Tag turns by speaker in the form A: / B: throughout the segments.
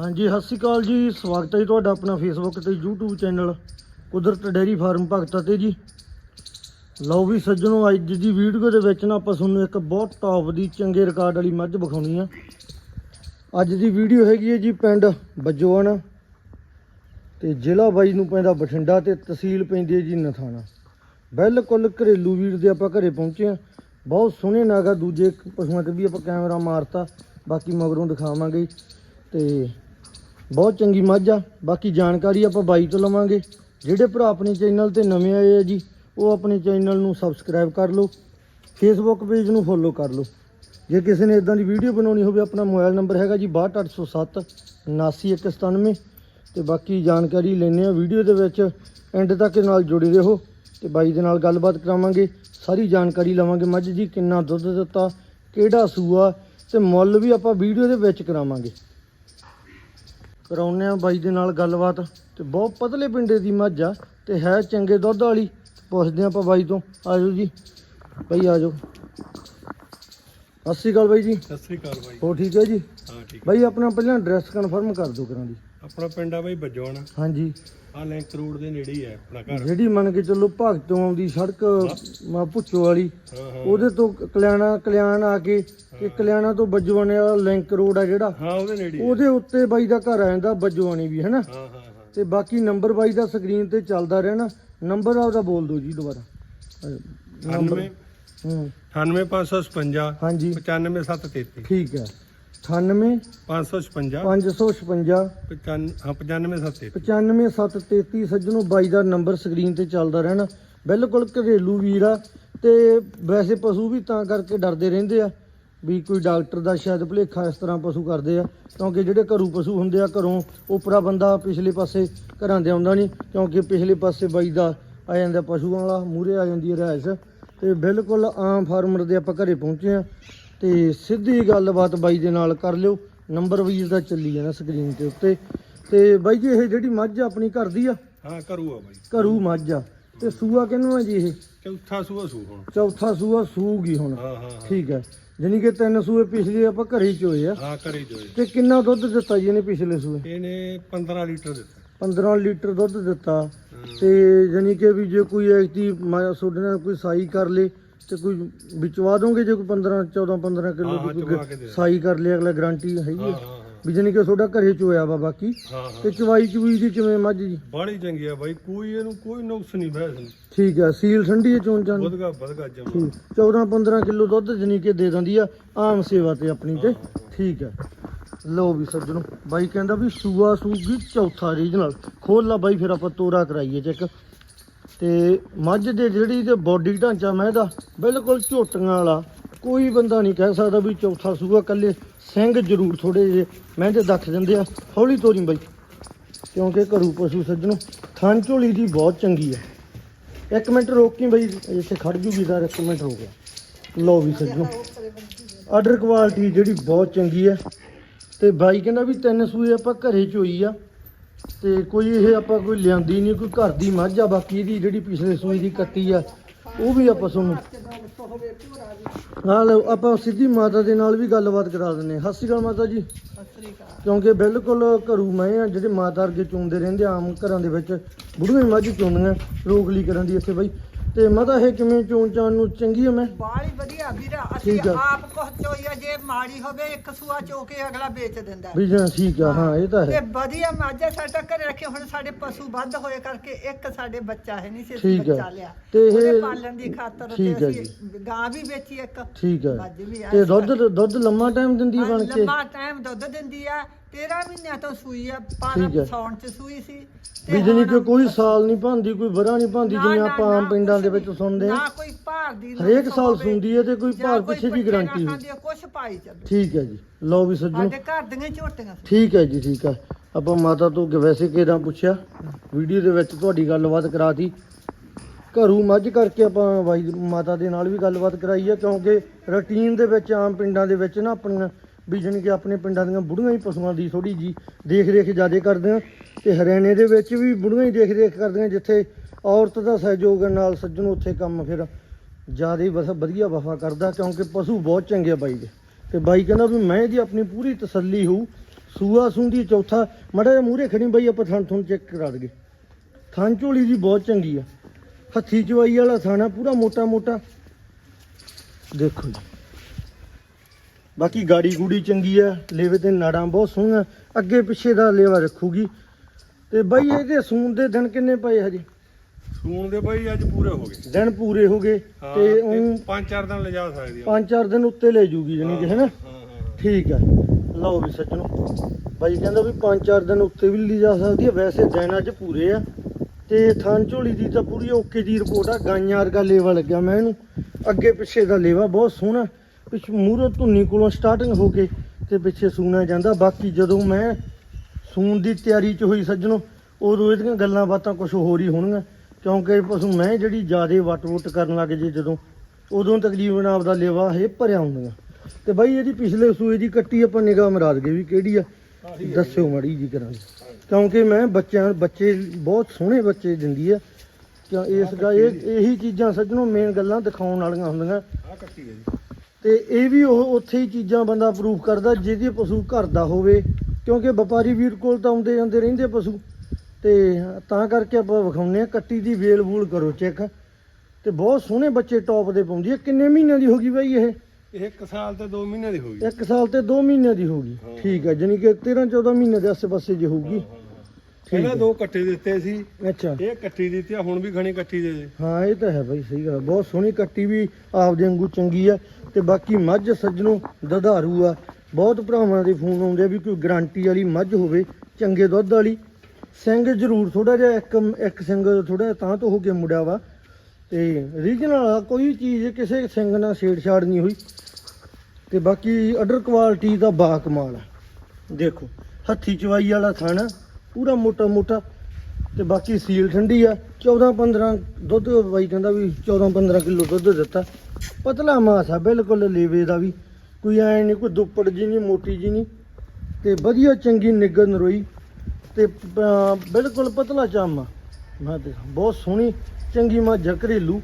A: ਹਾਂਜੀ, ਸਤਿ ਸ਼੍ਰੀ ਅਕਾਲ ਜੀ। ਸਵਾਗਤ ਹੈ ਜੀ ਤੁਹਾਡਾ ਆਪਣਾ ਫੇਸਬੁੱਕ ਤੇ YouTube channel, Kudrat dairy farm Bhagta ਤੇ ਜੀ। ਲਓ ਵੀ ਸੱਜਣੋ, ਅੱਜ ਦੀ ਵੀਡੀਓ ਦੇ ਵਿੱਚ ਨਾ ਆਪਾਂ ਤੁਹਾਨੂੰ ਇੱਕ ਬਹੁਤ ਟੌਪ ਦੀ ਚੰਗੇ ਰਿਕਾਰਡ ਵਾਲੀ ਮੱਝ ਵਿਖਾਉਣੀ ਆ। ਅੱਜ ਦੀ ਵੀਡੀਓ ਹੈਗੀ ਹੈ ਜੀ ਪਿੰਡ ਬੱਜੋਣ ਤੇ ਜ਼ਿਲ੍ਹਾ ਬਾਈ ਨੂੰ ਪੈਂਦਾ ਬਠਿੰਡਾ ਤੇ ਤਹਿਸੀਲ ਪੈਂਦੀ ਹੈ ਜੀ ਨਥਾਣਾ। ਬਿਲਕੁਲ ਘਰੇਲੂ ਵੀਰ ਦੇ ਆਪਾਂ ਘਰੇ ਪਹੁੰਚੇ ਆ ਬਹੁਤ ਸੋਹਣੇ ਨਾਗਾ ਦੂਜੇ ਪਸ਼ੂਆਂ ਤੇ ਵੀ ਆਪਾਂ ਕੈਮਰਾ ਮਾਰਤਾ, ਬਾਕੀ ਮਗਰੋਂ ਦਿਖਾਵਾਂਗੇ। ਤੇ ਬਹੁਤ ਚੰਗੀ ਮੱਝ ਆ। ਬਾਕੀ ਜਾਣਕਾਰੀ ਆਪਾਂ ਬਾਈ ਤੋਂ ਲਵਾਂਗੇ। ਜਿਹੜੇ ਭਰਾ ਆਪਣੇ ਚੈਨਲ ਤੇ ਨਵੇਂ ਆਏ ਆ ਜੀ, ਉਹ ਆਪਣੇ ਚੈਨਲ ਨੂੰ ਸਬਸਕ੍ਰਾਈਬ ਕਰ ਲਓ। ਫੇਸਬੁੱਕ ਪੇਜ ਨੂੰ ਫੋਲੋ ਕਰ ਲਓ। ਜੇ ਕਿਸੇ ਨੇ ਇਦਾਂ ਦੀ ਵੀਡੀਓ ਬਣਾਉਣੀ ਹੋਵੇ, ਆਪਣਾ ਮੋਬਾਈਲ ਨੰਬਰ ਹੈਗਾ ਜੀ 62807 79197 ਤੇ ਬਾਕੀ ਜਾਣਕਾਰੀ ਲੈਣੇ ਆ ਵੀਡੀਓ ਦੇ ਵਿੱਚ। ਐਂਡ ਤੱਕ ਨਾਲ ਜੁੜੇ ਰਹੋ ਤੇ ਬਾਈ ਦੇ ਨਾਲ ਗੱਲਬਾਤ ਕਰਾਵਾਂਗੇ। ਸਾਰੀ ਜਾਣਕਾਰੀ ਲਵਾਂਗੇ ਮੱਝ ਜੀ ਕਿੰਨਾ ਦੁੱਧ ਦਿੱਤਾ, ਕਿਹੜਾ ਸੂਆ, ਤੇ ਮੁੱਲ ਵੀ ਆਪਾਂ ਵੀਡੀਓ ਦੇ ਵਿੱਚ ਕਰਾਵਾਂਗੇ। ਕਰਾਉਨੇ ਆ ਬਾਈ ਦੇ ਨਾਲ ਗੱਲਬਾਤ ਤੇ ਬਹੁਤ ਪਤਲੇ ਪਿੰਡੇ ਦੀ ਮੱਝ ਆ ਤੇ ਹੈ ਚੰਗੇ ਦੁੱਧ ਵਾਲੀ। ਪੁੱਛਦੇ ਆਪਾਂ ਬਾਈ ਤੋਂ। ਆਜੋ ਜੀ। ਬਾਈ ਆਜੋ। ਸਤਿ ਸ਼੍ਰੀ ਅਕਾਲ ਬਾਈ ਜੀ।
B: ਸਤਿ ਸ੍ਰੀ ਅਕਾਲ ਬਾਈ।
A: ਹੋ ਠੀਕ ਹੈ ਜੀ?
B: ਹਾਂ ਠੀਕ।
A: ਬਾਈ ਆਪਣਾ ਪਹਿਲਾਂ ਐਡਰੈਸ ਕਨਫਰਮ ਕਰ ਦਿਓ ਕਰਾਂ ਦੀ
B: ਆਪਣਾ ਪਿੰਡ ਆ ਬਾਈ ਬੱਜੋਣ।
A: ਹਾਂਜੀ।
B: ਆ ਲਿੰਕ ਰੋਡ ਦੇ ਨੇੜੇ ਹੀ ਹੈ ਆਪਣਾ ਘਰ।
A: ਜਿਹੜੀ ਮੰਨ ਕੇ ਚੱਲੋ ਭਗਤੋਂ ਆਉਂਦੀ ਸੜਕ ਮਾ ਭੁੱਚੋ ਵਾਲੀ ਉਹਦੇ ਤੋਂ ਕਲਿਆਣਾ ਕਲਿਆਣ ਆ ਕੇ ਤੇ ਕਲਿਆਣਾ ਤੋਂ ਬੱਜਵਾਨੇ ਵਾਲਾ ਲਿੰਕ ਰੋਡ ਆ ਜਿਹੜਾ
B: ਹਾਂ ਉਹਦੇ ਨੇੜੇ।
A: ਉਹਦੇ ਉੱਤੇ ਬਾਈ ਦਾ ਘਰ ਆ ਜਾਂਦਾ ਬੱਜਵਾਨੀ ਵੀ ਹੈਨਾ?
B: ਹਾਂ ਹਾਂ ਹਾਂ।
A: ਤੇ ਬਾਕੀ ਨੰਬਰ ਬਾਈ ਦਾ ਸਕਰੀਨ ਤੇ ਚੱਲਦਾ ਰਹਿਣਾ। ਨੰਬਰ ਆਪਦਾ ਬੋਲ ਦਿਓ ਜੀ ਦੁਬਾਰਾ। ਨੰਬਰ
B: 98
A: ਹੂੰ।
B: 98555
A: ਹਾਂਜੀ।
B: 95733
A: ਠੀਕ ਹੈ। 98
B: 556
A: 556
B: ਹਾਂ 95733
A: 95733 ਸੱਜਣੋ ਬਾਈ ਦਾ ਨੰਬਰ ਸਕਰੀਨ ਤੇ ਚੱਲਦਾ ਰਹਿਣਾ। ਬਿਲਕੁਲ ਘਰੇਲੂ ਵੀਰ ਆ ਤੇ ਵੈਸੇ ਪਸ਼ੂ ਵੀ ਤਾਂ ਕਰਕੇ ਡਰਦੇ ਰਹਿੰਦੇ ਆ ਵੀ ਕੋਈ ਡਾਕਟਰ ਦਾ ਸ਼ਾਇਦ ਭੁਲੇਖਾ ਇਸ ਤਰ੍ਹਾਂ ਪਸ਼ੂ ਕਰਦੇ ਆ ਕਿਉਂਕਿ ਜਿਹੜੇ ਘਰੂ ਪਸ਼ੂ ਹੁੰਦੇ ਆ ਘਰੋਂ ਉਪਰਾ ਬੰਦਾ ਪਿਛਲੇ ਪਾਸੇ ਘਰਾਂ ਦੇ ਆਉਂਦਾ ਨਹੀਂ ਕਿਉਂਕਿ ਪਿਛਲੇ ਪਾਸੇ ਬਾਈ ਦਾ ਆ ਜਾਂਦਾ ਪਸ਼ੂਆਂ ਵਾਲਾ ਮੂਰੇ ਆ ਜਾਂਦੀ ਹੈ ਰਹਿਸ। ਤੇ ਬਿਲਕੁਲ ਆਮ ਫਾਰਮਰ ਦੇ ਆਪਾਂ ਘਰੇ ਪਹੁੰਚੇ ਆ। ਤੇ ਸਿੱਧੀ ਗੱਲਬਾਤ ਬਾਈ ਦੇ ਨਾਲ ਕਰ ਲਿਓ। ਨੰਬਰ ਵੀਰ ਦਾ ਚੱਲੀ ਜਾਣਾ ਸਕਰੀਨ ਦੇ ਉੱਤੇ। ਤੇ ਬਾਈ ਜੀ ਇਹ ਜਿਹੜੀ ਮੱਝ ਆਪਣੀ ਘਰ ਦੀ ਆ?
B: ਹਾਂ ਕਰੂਗਾ ਬਾਈ।
A: ਘਰੂ ਮੱਝ ਆ। ਤੇ ਸੂਆ ਕਿਹਨੂੰ ਆ ਜੀ ਇਹ?
B: ਚੌਥਾ ਸੂਆ ਸੂ ਹੁਣ।
A: ਚੌਥਾ ਸੂਆ ਸੂਗੀ ਹੁਣ।
B: ਹਾਂ ਹਾਂ ਹਾਂ।
A: ਠੀਕ ਹੈ ਜਾਨੀ ਕਿ ਤਿੰਨ ਸੂਏ ਪਿਛਲੇ ਆਪਾਂ ਘਰੇ ਹੀ ਚੋਏ ਆ।
B: ਹਾਂ ਕਰੀ ਜੋਏ
A: ਤੇ ਕਿੰਨਾ ਦੁੱਧ ਦਿੱਤਾ ਜੀ ਇਹਨੇ ਪਿਛਲੇ ਸੂਏ?
B: ਇਹਨੇ 15 ਲੀਟਰ ਦਿੱਤਾ।
A: 15 ਲੀਟਰ ਦੁੱਧ ਦਿੱਤਾ।
B: ਹਾਂ।
A: ਤੇ ਜਾਨੀ ਕਿ ਵੀ ਜੇ ਕੋਈ ਐਕਟੀ ਤੁਹਾਡੇ ਨਾਲ ਕੋਈ ਸਾਈ ਕਰ ਲੇ ਤੇ ਕੋਈ ਵਿਚਵਾ ਦੋਗੇ ਜੇ ਕੋਈ 15 14 15 ਕਿਲੋ
B: ਹਾਂ,
A: ਦੀ
B: ਚਵਾ ਕੇ ਦੇ
A: ਕੋਈ ਸਾਈ ਕਰ ਲੇ ਅਗਲਾ ਗਾਰੰਟੀ ਹੈਗੀ
B: ਹਾਂ
A: ਆ
B: ਹਾਂ।
A: ਵੀ ਜਾਨੀ ਕਿ ਤੁਹਾਡਾ ਘਰੇ ਚੋਇਆ ਵਾ ਬਾਕੀ।
B: ਹਾਂ ਹਾਂ।
A: ਤੇ ਚਵਾਈ ਚਵੂਈ ਦੀ ਕਿਵੇਂ ਮੱਝ ਜੀ?
B: ਬੜੀ ਚੰਗੀ ਆ ਬਾਈ ਕੋਈ ਇਹਨੂੰ ਕੋਈ ਨੁਕਸ ਨਹੀਂ ਭੈਸ ਨੂੰ
A: ਠੀਕ ਹੈ ਸੀਲ ਠੰਡੀ ਹੈ ਚੋਣ ਚਾਂ
B: ਵਧਗਾ ਵਧਗਾ ਜਮਾ।
A: ਠੀਕ 14 15 ਕਿਲੋ ਦੁੱਧ ਜਨੀ ਕਿ ਦੇ ਦਿੰਦੀ ਆ ਆਮ ਸੇਵਾ ਤੇ ਆਪਣੀ ਤੇ। ਠੀਕ ਹੈ ਲਓ ਵੀ ਸੱਜਣੋ ਬਾਈ ਕਹਿੰਦਾ ਵੀ ਸੂਆ ਸੂਗੀ ਚੌਥਾ ਰੀਜਨਲ। ਖੋਲ ਲਾ ਬਾਈ ਫਿਰ ਆਪਾਂ ਤੋਰਾ ਕਰਾਈਏ ਚੈੱਕ। ਤੇ ਮੱਝ ਦੇ ਜਿਹੜੀ ਤੇ ਬੋਡੀ ਢਾਂਚਾ ਮੈਂ ਇਹਦਾ ਬਿਲਕੁਲ ਝੋਟੀਆਂ ਵਾਲਾ, ਕੋਈ ਬੰਦਾ ਨਹੀਂ ਕਹਿ ਸਕਦਾ ਵੀ ਚੌਥਾ ਸੂਆ ਕੱਲੇ ਸਿੰਘ ਜ਼ਰੂਰ ਥੋੜੇ ਜਿਹੇ, ਮੈਂ ਤੇ ਦੱਖ ਦਿੰਦੇ ਆ, ਹੌਲੀ ਤੋਰੀ ਬਾਈ। ਕਿਉਂਕਿ ਘਰੂ ਪਸ਼ੂ ਸੱਜਣੋ, ਥਣ ਝੋਲੀ ਦੀ ਬਹੁਤ ਚੰਗੀ ਹੈ। ਇੱਕ ਮਿੰਟ ਰੋਕ ਕੇ ਬਈ, ਇੱਥੇ ਖੜ ਜੂਗੀ ਦਾ ਇੱਕ ਮਿੰਟ ਹੋ ਗਿਆ ਲਓ ਵੀ ਸੱਜਣੋ ਆਰਡਰ ਕੁਆਲਿਟੀ ਜਿਹੜੀ ਬਹੁਤ ਚੰਗੀ ਹੈ। ਤੇ ਬਾਈ ਕਹਿੰਦਾ ਵੀ ਤਿੰਨ ਸੂਏ ਆਪਾਂ ਘਰੇ ਚ ਹੋਈ ਆ। ਤੇ ਕੋਈ ਇਹ ਆਪਾਂ ਕੋਈ ਲਿਆਂਦੀ ਨਹੀਂ, ਕੋਈ ਘਰ ਦੀ ਮੱਝ ਆ, ਬਾਕੀ ਇਹਦੀ ਜਿਹੜੀ ਪਿਛਲੇ ਸੂਈ ਦੀ ਕੱਟੀ ਆ, ਉਹ ਵੀ ਆਪਾਂ ਤੁਹਾਨੂੰ ਹਾਂ ਲਓ ਆਪਾਂ ਸਿੱਧੀ ਮਾਤਾ ਦੇ ਨਾਲ ਵੀ ਗੱਲਬਾਤ ਕਰਾ ਦਿੰਨੇ ਹਾਂ। ਸਤਿ ਸ਼੍ਰੀ ਅਕਾਲ ਮਾਤਾ ਜੀ ਕਿਉਂਕਿ ਬਿਲਕੁਲ ਘਰੂ ਮੈਂ ਆ, ਜਿਹੜੇ ਮਾਤਾ ਅੱਗੇ ਚੁੰਦੇ ਰਹਿੰਦੇ ਆਮ ਘਰਾਂ ਦੇ ਵਿੱਚ, ਬੁੜੀਆਂ ਹੀ ਮੱਝ ਚੁੰਦੀਆਂ ਰੋਕ ਲਈ ਕਰਨ ਦੀ ਇੱਥੇ ਬਾਈ ਤੇ ਮਾਤਾ ਇਹ ਕਿਵੇਂ ਚੋਣ ਚਾਣ ਨੂੰ ਚੰਗੀ ਆ ਮੈਂ?
C: ਬਾਲੀ ਵਧੀਆ ਵੀਰਾ ਅਸੀਂ
A: ਠੀਕ ਆ।
C: ਆਪ ਕੁਝ ਚੋਈਆ ਜੇ ਮਾੜੀ ਹੋਵੇ ਇੱਕ ਸੂਆ ਚੋ ਕੇ ਅਗਲਾ ਵੇਚ ਦਿੰਦਾ ਹੈ।
A: ਵੀ ਜਾਂ ਠੀਕ ਆ ਹਾਂ ਇਹ ਤਾਂ
C: ਤੇ
A: ਹੈ
C: ਵਧੀਆ ਮਾਝਾ ਸਾਡਾ ਘਰੇ ਰੱਖੇ ਹੁਣ ਸਾਡੇ ਪਸ਼ੂ ਵੱਧ ਹੋਏ ਕਰਕੇ ਇੱਕ ਸਾਡੇ ਬੱਚਾ ਹੈ ਨਹੀਂ ਸੀ ਅਸੀਂ
A: ਠੀਕ ਆ।
C: ਬੱਚਾ ਲਿਆ।
A: ਤੇ ਇਹ-
C: ਉਹਦੇ ਪਾਲਣ ਦੀ ਖਾਤਰ ਤੇ
A: ਠੀਕ ਆ
C: ਅਸੀਂ ਗਾਂ ਵੀ ਵੇਚੀ ਇੱਕ।
A: ਠੀਕ ਹੈ
C: ਮੱਝ ਵੀ ਆ
A: ਤੇ ਦੁੱਧ ਦੁੱਧ ਲੰਮਾ ਟਾਈਮ ਦਿੰਦੀ ਆ ਬਣ ਕੇ?
C: ਲੰਮਾ ਟਾਈਮ ਦੁੱਧ ਦਿੰਦੀ ਆ। 13 ਮਹੀਨਿਆਂ ਤੋਂ ਸੂਈ ਆ
A: ਠੀਕ।
C: ਪਰ ਸੌਣ ਚ ਸੂਈ ਸੀ ਤੇ
A: ਵੀ ਜਾਨੀ ਕਿ
C: ਹੁਣ-
A: ਕੋਈ ਸਾਲ ਨਹੀਂ ਭਾਂਦੀ ਕੋਈ ਵਰਾ ਨਹੀਂ ਭਾਂਦੀ
C: ਨਾ,
A: ਜਿਵੇਂ
C: ਨਾ,
A: ਆਪਾਂ ਆਮ
C: ਨਾ,
A: ਪਿੰਡਾਂ ਦੇ ਵਿੱਚ। ਸੁਣਦੇ
C: ਨਾ ਕੋਈ ਭਾਰ ਦੀ
A: ਹਰੇਕ
C: ਨੁਕਸ
A: ਸਾਲ
C: ਹੋਵੇ,
A: ਸੁਣਦੀ ਹੈ ਤੇ ਕੋਈ
C: ਜਾਂ
A: ਭਾਰ ਪਿੱਛੇ ਦੀ
C: ਪੱਠੇ ਨਾ
A: ਗਾਰੰਟੀ ਹੋਵੇ
C: ਖਾਂਦੀ ਆ, ਕੁਛ ਪਾਈ ਚੱਲੋ
A: ਠੀਕ ਹੈ ਜੀ ਲਓ ਵੀ ਸੱਜਣੋ
C: ਸਾਡੇ ਘਰ ਦੀਆਂ ਹੀ ਝੋਟੀਆਂ ਸੀ।
A: ਠੀਕ ਹੈ ਜੀ ਠੀਕ ਹੈ ਆਪਾਂ ਮਾਤਾ ਤੋਂ ਵੈਸੇ ਕਿਹਦਾ ਪੁੱਛਿਆ ਵੀਡੀਓ ਦੇ ਵਿੱਚ ਤੁਹਾਡੀ ਗੱਲਬਾਤ ਕਰਾਤੀ ਘਰੂ ਮੱਝ ਕਰਕੇ ਆਪਾਂ ਬਾਈ ਮਾਤਾ ਦੇ ਨਾਲ ਵੀ ਗੱਲਬਾਤ ਕਰਾਈ ਹੈ ਕਿਉਂਕਿ ਰੁਟੀਨ ਦੇ ਵਿੱਚ ਆਮ ਪਿੰਡਾਂ ਦੇ ਵਿੱਚ ਨਾ ਆਪਣੀਆਂ ਵੀ ਜਾਣੀ ਕਿ ਆਪਣੇ ਪਿੰਡਾਂ ਦੀਆਂ ਬੁੜੀਆਂ ਹੀ ਪਸ਼ੂਆਂ ਦੀ ਥੋੜੀ ਜੀ ਦੇਖ ਰੇਖ ਜ਼ਿਆਦਾ ਕਰਦੇ ਆ ਤੇ ਹਰਿਆਣੇ ਦੇ ਵਿੱਚ ਵੀ ਬੁੜੀਆਂ ਹੀ ਦੇਖ ਰੇਖ ਕਰਦੀਆਂ ਜਿੱਥੇ ਔਰਤ ਦਾ ਸਹਿਯੋਗ ਨਾਲ ਸੱਜਣ ਉੱਥੇ ਕੰਮ ਫਿਰ ਜ਼ਿਆਦਾ ਹੀ ਵਧੀਆ ਵਫਾ ਕਰਦਾ, ਕਿਉਂਕਿ ਪਸ਼ੂ ਬਹੁਤ ਚੰਗੇ ਆ ਬਾਈ ਦੇ। ਤੇ ਬਾਈ ਕਹਿੰਦਾ ਵੀ ਮੈਂ ਜੀ ਆਪਣੀ ਪੂਰੀ ਤਸੱਲੀ ਹੋਊ, ਸੂਆ ਸੁੰਦੀ ਚੌਥਾ, ਮੜਾ ਜਿਹਾ ਮੂਹਰੇ ਖੜੀ ਬਾਈ, ਆਪਾਂ ਥਣ ਥਣ ਚੈੱਕ ਕਰਾ ਦਈਏ। ਥਣ ਝੋਲੀ ਦੀ ਬਹੁਤ ਚੰਗੀ ਆ। ਹੱਥੀ ਚਵਾਈ ਵਾਲਾ ਥਾਣਾ ਪੂਰਾ ਮੋਟਾ ਮੋਟਾ ਦੇਖੋ ਜੀ। ਬਾਕੀ ਗਾੜੀ ਗੂੜੀ ਚੰਗੀ ਆ ਲੇਵੇ ਤੇ ਨਾੜਾਂ ਬਹੁਤ ਸੋਹਣੀਆਂ ਅੱਗੇ ਪਿੱਛੇ ਦਾ ਲੇਵਾ ਰੱਖੂਗੀ। ਤੇ ਬਈ ਇਹਦੇ ਸੂਣ ਦੇ ਦਿਨ ਕਿੰਨੇ ਪਏ ਹਜੇ?
B: ਸੂਣ ਦੇ ਬਾਈ ਅੱਜ ਪੂਰੇ ਹੋ ਗਏ।
A: ਦਿਨ ਪੂਰੇ ਹੋ ਗਏ ਤੇ ਉਹ
B: ਪੰਜ ਚਾਰ ਦਿਨ ਲਿਜਾ ਸਕਦੀ ਆ।
A: ਪੰਜ ਚਾਰ ਦਿਨ ਉੱਤੇ ਲੈ ਜੂਗੀ ਜਾਨੀ ਕਿ ਹੈਨਾ? ਠੀਕ ਹੈ ਲਓ ਵੀ ਸੱਜਣੋ ਬਾਈ ਕਹਿੰਦਾ ਵੀ ਪੰਜ ਚਾਰ ਦਿਨ ਉੱਤੇ ਵੀ ਜਾ ਸਕਦੀ ਹੈ ਵੈਸੇ ਦਿਨ ਅੱਜ ਪੂਰੇ ਆ। ਤੇ ਥਾਨ ਝੋਲੀ ਦੀ ਤਾਂ ਪੂਰੀ ਓਕੇ ਦੀ ਰਿਪੋਰਟ ਆ ਗਾਈਆਂ ਵਰਗਾ ਲੇਵਾ ਲੱਗਿਆ ਮੈਂ ਇਹਨੂੰ। ਅੱਗੇ ਪਿੱਛੇ ਦਾ ਲੇਵਾ ਬਹੁਤ ਸੋਹਣਾ। ਪਿੱਛ ਮੂਹਰੋਂ ਧੁੰਨੀ ਕੋਲੋਂ ਸਟਾਰਟਿੰਗ ਹੋ ਕੇ ਤੇ ਪਿੱਛੇ ਸੂਣਾ ਜਾਂਦਾ। ਬਾਕੀ ਜਦੋਂ ਮੈਂ ਸੂਣ ਦੀ ਤਿਆਰੀ ਚ ਹੋਈ ਸੱਜਣੋ, ਉਦੋਂ ਇਹਦੀਆਂ ਗੱਲਾਂ ਬਾਤਾਂ ਕੁਝ ਹੋਰ ਹੀ ਹੋਣਗੀਆਂ। ਕਿਉਂਕਿ ਇਹ ਪਸ਼ੂ ਮੈਂ ਜਿਹੜੀ ਜਿਆਦੇ ਵਟ-ਵਟ ਕਰਨ ਲੱਗ ਜੇ ਜਦੋਂ, ਉਦੋਂ ਤਕਰੀਬਨ ਆਪਦਾ ਲੇਵਾ ਇਹ ਭਰਿਆ ਹੁੰਦੀਆਂ। ਤੇ ਬਾਈ ਇਹਦੀ ਪਿਛਲੇ ਸੂਏ ਦੀ ਕੱਟੀ ਆਪਾਂ ਨਿਗਾਹ ਮਰਾਦ ਗਏ ਵੀ ਕਿਹੜੀ ਆ। ਦੱਸਿਓ ਮੜੀ ਜੀ ਕਰਾਂਗੇ। ਕਿਉਂਕਿ ਮੈਂ ਬੱਚਿਆਂ, ਬੱਚੇ ਬਹੁਤ ਸੋਹਣੇ ਬੱਚੇ ਦਿੰਦੀ ਆ। ਕਿਉਂ ਇਸ ਗਾ ਇਹ ਇਹੀ ਚੀਜ਼ਾਂ ਸੱਜਣੋ ਮੇਨ ਗੱਲਾਂ ਦਿਖਾਉਣ ਵਾਲੀਆਂ ਹੁੰਦੀਆਂ।
B: ਆ ਕੱਟੀ ਹੈ ਜੀ
A: ਤੇ ਇਹ ਵੀ ਉਹ ਉੱਥੇ ਹੀ ਚੀਜ਼ਾਂ ਬੰਦਾ ਪ੍ਰੂਫ ਕਰਦਾ ਜਿਹਦੇ ਪਸ਼ੂ ਘਰ ਦਾ ਹੋਵੇ ਕਿਉਂਕਿ ਵਪਾਰੀ ਵੀਰ ਕੋਲ ਤਾਂ ਆਉਂਦੇ ਜਾਂਦੇ ਰਹਿੰਦੇ ਪਸ਼ੂ। ਤੇ ਤਾਂ ਕਰਕੇ ਆਪਾਂ ਵਿਖਾਉਂਦੇ ਆ ਕੱਟੀ ਦੀ ਵੇਲ ਵੂਲ ਕਰੋ ਚੈੱਕ। ਤੇ ਬਹੁਤ ਸੋਹਣੇ ਬੱਚੇ ਟੌਪ ਦੇ ਪਾਉਂਦੀ ਹੈ। ਕਿੰਨੇ ਮਹੀਨਿਆਂ ਦੀ ਹੋ ਗਈ ਬਾਈ ਇਹ?
B: ਇਹ 1 ਸਾਲ ਤੇ 2 ਮਹੀਨੇ ਦੀ ਹੋ ਗਈ।
A: ਇੱਕ ਸਾਲ ਤੇ 2 ਮਹੀਨਿਆਂ ਦੀ ਹੋਗੀ
B: ਹਾਂ।
A: ਠੀਕ ਹੈ ਜਾਨੀ ਕਿ 13 14 ਮਹੀਨੇ ਦੇ ਆਸੇ-ਪਾਸੇ ਜੇ ਹੋਊਗੀ।
B: ਪਹਿਲਾਂ। ਦੋ ਕੱਟੇ ਦਿੱਤੇ ਸੀ।
A: ਅੱਛਾ।
B: ਇਹ ਕੱਟੀ ਦਿੱਤੀ ਆ ਹੁਣ ਵੀ ਖਣੀ ਕੱਟੀ ਦੇ ਦੇ।
A: ਹਾਂ ਇਹ ਤਾਂ ਹੈ ਬਾਈ ਸਹੀ ਗੱਲ ਬਹੁਤ ਸੋਹਣੀ ਕੱਟੀ ਵੀ ਆਪਦੇ ਵਾਂਗੂ ਚੰਗੀ ਆ ਤੇ ਬਾਕੀ ਮੱਝ ਸੱਜਣੋ ਦਧਾਰੂ ਆ। ਬਹੁਤ ਭਰਾਵਾਂ ਦੇ ਫੋਨ ਆਉਂਦੇ ਆ ਵੀ ਕੋਈ ਗਾਰੰਟੀ ਵਾਲੀ ਮੱਝ ਹੋਵੇ ਚੰਗੇ ਦੁੱਧ ਵਾਲੀ। ਸਿੰਘ ਜ਼ਰੂਰ ਥੋੜਾ ਜਿਹਾ ਇੱਕ ਇੱਕ ਸਿੰਘ ਥੋੜਾ ਤਾਂ ਤੋਂ ਹੋ ਕੇ ਮੁੜਿਆ ਵਾ। ਤੇ ਰੀਜਨਲ ਕੋਈ ਚੀਜ਼ ਕਿਸੇ ਸਿੰਘ ਨਾਲ ਛੇੜਛਾੜ ਨਹੀਂ ਹੋਈ। ਤੇ ਬਾਕੀ ਅਡਰ ਕੁਆਲਿਟੀ ਦਾ ਬਾ ਕਮਾਲ ਆ। ਦੇਖੋ ਹੱਥੀ ਚਵਾਈ ਵਾਲਾ ਥਾਣਾ ਪੂਰਾ ਮੋਟਾ ਮੋਟਾ ਤੇ ਬਾਕੀ ਸੀਲ ਠੰਡੀ ਆ। 14 15 ਦੁੱਧ ਬਾਈ ਕਹਿੰਦਾ ਵੀ 14 15 ਕਿਲੋ ਦੁੱਧ ਦਿੱਤਾ। ਪਤਲਾ ਮਾਸ ਆ ਬਿਲਕੁਲ ਲੇਵੇ ਦਾ ਵੀ। ਕੋਈ ਐ ਨਹੀਂ ਕੋਈ ਦੁੱਪੜ ਜੀ ਨਹੀਂ ਮੋਟੀ ਜੀ ਨਹੀਂ। ਤੇ ਵਧੀਆ ਚੰਗੀ ਨਿੱਗਰ ਨਰੋਈ ਤੇ ਬਿਲਕੁਲ ਪਤਲਾ ਚਾਮਾ ਮੈਂ ਤੇ ਬਹੁਤ ਸੋਹਣੀ ਚੰਗੀ ਮੱਝ ਆ, ਘਰੇਲੂ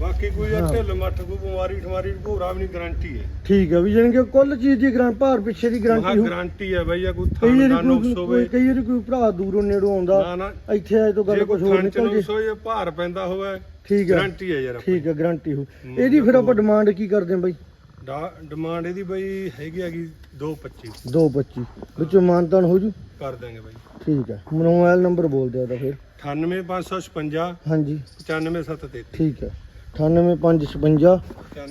B: ਬਾਕੀ ਕੋਈ
A: ਹਾਂ।
B: ਢਿੱਲ ਮੱਠ ਕੋਈ ਬਿਮਾਰੀ ਠਮਾਰੀ ਭੋਰਾ ਵੀ ਨਹੀਂ ਗਾਰੰਟੀ ਹੈ।
A: ਠੀਕ ਆ ਵੀ ਜਾਣੀ ਕਿ ਕੁੱਲ ਚੀਜ਼ ਦੀ ਗਰੰਟੀ ਭਾਰ ਪਿੱਛੇ ਦੀ ਗਰੰਟੀ ਹੋ
B: ਗਾਰੰਟੀ ਹੈ ਬਈ ਜਾਂ ਕੋਈ
A: ਕਈ
B: ਥਾਂ ਦਾ
A: ਵਾਰੀ
B: ਨੁਕਸ
A: ਕੋਈ
B: ਹੋਵੇ।
A: ਕਈ ਵਾਰੀ ਕੋਈ ਭਰਾ ਦੂਰੋਂ ਨੇੜੋਂ ਆਉਂਦਾ
B: ਨਾ ਨਾ।
A: ਇੱਥੇ ਆਏ ਤੋਂ
B: ਜੇ
A: ਗੱਲ
B: ਕੋਈ
A: ਕੁਝ ਹੋਰ
B: ਥਾਂ ਚ
A: ਨਿਕਲ ਜੇ।
B: ਨੁਕਸ ਹੋਏ ਭਾਰ ਪੈਂਦਾ ਹੋਵੇ
A: ਠੀਕ ਆ
B: ਗਾਰੰਟੀ ਹੈ ਯਾਰ
A: ਠੀਕ ਆ ਗਰੰਟੀ ਹੋ ਇਹਦੀ ਫਿਰ ਆਪਾਂ ਡਿਮਾਂਡ ਕੀ ਕਰਦੇ ਹਾਂ ਬਾਈ?
B: ਡਿਮਾਂਡ ਇਹਦੀ ਬਈ ਹੈਗੀ ਹੈਗੀ 225
A: 225 ਵਿੱਚੋਂ ਮਾਨਤਾਨ ਹੋ ਜੂ?
B: ਕਰ ਦਾਂਗੇ ਬਈ।
A: ਠੀਕ ਹੈ। ਮੋਬਾਈਲ ਨੰਬਰ ਬੋਲ ਦਿਆ ਤਾਂ ਫਿਰ।
B: 98556
A: ਹਾਂਜੀ।
B: 95733
A: ਠੀਕ ਹੈ। 98556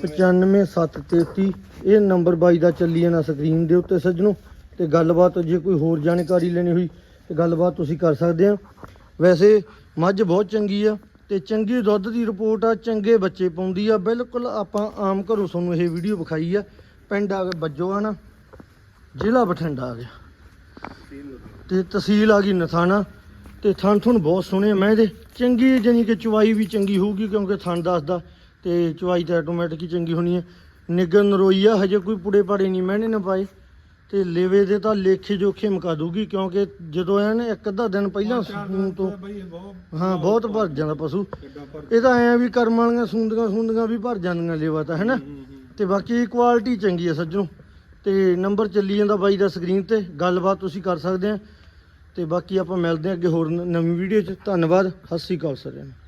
A: 95733 ਇਹ ਨੰਬਰ ਬਾਈ ਦਾ ਚੱਲੀ ਜਾਣਾ ਸਕਰੀਨ ਦੇ ਉੱਤੇ ਸੱਜਣੋ, ਤੇ ਗੱਲਬਾਤ ਜੇ ਕੋਈ ਹੋਰ ਜਾਣਕਾਰੀ ਲੈਣੀ ਹੋਈ, ਤੇ ਗੱਲਬਾਤ ਤੁਸੀਂ ਕਰ ਸਕਦੇ ਆ ਵੈਸੇ ਮੱਝ ਬਹੁਤ ਚੰਗੀ ਆ, ਤੇ ਚੰਗੀ ਦੁੱਧ ਦੀ ਰਿਪੋਰਟ ਆ, ਚੰਗੇ ਬੱਚੇ ਪਾਉਂਦੀ ਆ। ਬਿਲਕੁਲ ਆਪਾਂ ਆਮ ਘਰੋਂ ਤੁਹਾਨੂੰ ਇਹ ਵੀਡੀਓ ਵਿਖਾਈ ਆ, ਪਿੰਡ ਆ ਕੇ ਬੱਜੋ ਆ ਨਾ, ਜ਼ਿਲ੍ਹਾ ਬਠਿੰਡਾ ਆ ਗਿਆ। ਤੇ ਤਹਿਸੀਲ ਆ ਗਈ ਨਥਾਣਾ ਤੇ ਥਣ ਥੁਣ ਬਹੁਤ ਸੋਹਣੇ ਆ। ਮੈਂ ਇਹਦੇ ਚੰਗੀ ਜਾਨੀ ਕਿ ਚਵਾਈ ਵੀ ਚੰਗੀ ਹੋਊਗੀ ਕਿਉਂਕਿ ਥਣ ਦੱਸਦਾ ਤੇ ਚਵਾਈ ਤਾਂ ਆਟੋਮੈਟਿਕ ਹੀ ਚੰਗੀ ਹੋਣੀ ਹੈ ਨਿਗਰ ਨਰੋਈ ਆ ਹਜੇ ਕੋਈ ਪੁੜੇ ਪਾੜੇ ਨਹੀਂ ਮਹਿਣੇ ਨਾ ਪਾਏ। ਤੇ ਲੇਵੇ ਦੇ ਤਾਂ ਲੇਖੇ ਜੋਖੇ ਮੁਕਾ ਦੂਗੀ ਕਿਉਂਕਿ ਜਦੋਂ ਐਨ ਇੱਕ ਅੱਧਾ ਦਿਨ ਪਹਿਲਾਂ ਸੂਣ ਤੋਂ ਹਾਂ ਬਹੁਤ ਭਰ ਜਾਂਦਾ ਪਸ਼ੂ। ਇਹ ਤਾਂ ਐਂ ਵੀ ਕਰਮ ਵਾਲੀਆਂ ਸੂੰਦੀਆਂ ਸੂੰਦੀਆਂ ਵੀ ਭਰ ਜਾਂਦੀਆਂ ਲੇਵਾ ਤਾਂ ਹੈਨਾ ਤੇ ਬਾਕੀ ਕੁਆਲਿਟੀ ਚੰਗੀ ਹੈ ਸੱਜਣੋ। ਤੇ ਨੰਬਰ ਚੱਲੀ ਜਾਂਦਾ ਬਾਈ ਦਾ ਸਕਰੀਨ ਤੇ। ਗੱਲਬਾਤ ਤੁਸੀਂ ਕਰ ਸਕਦੇ ਆ। ਤੇ ਬਾਕੀ ਆਪਾਂ ਮਿਲਦੇ ਹਾਂ ਅੱਗੇ ਹੋਰ ਨ- ਨਵੀਂ ਵੀਡੀਓ 'ਚ। ਧੰਨਵਾਦ। ਸਤਿ ਸ੍ਰੀ ਅਕਾਲ ਸਾਰਿਆਂ ਨੂੰ।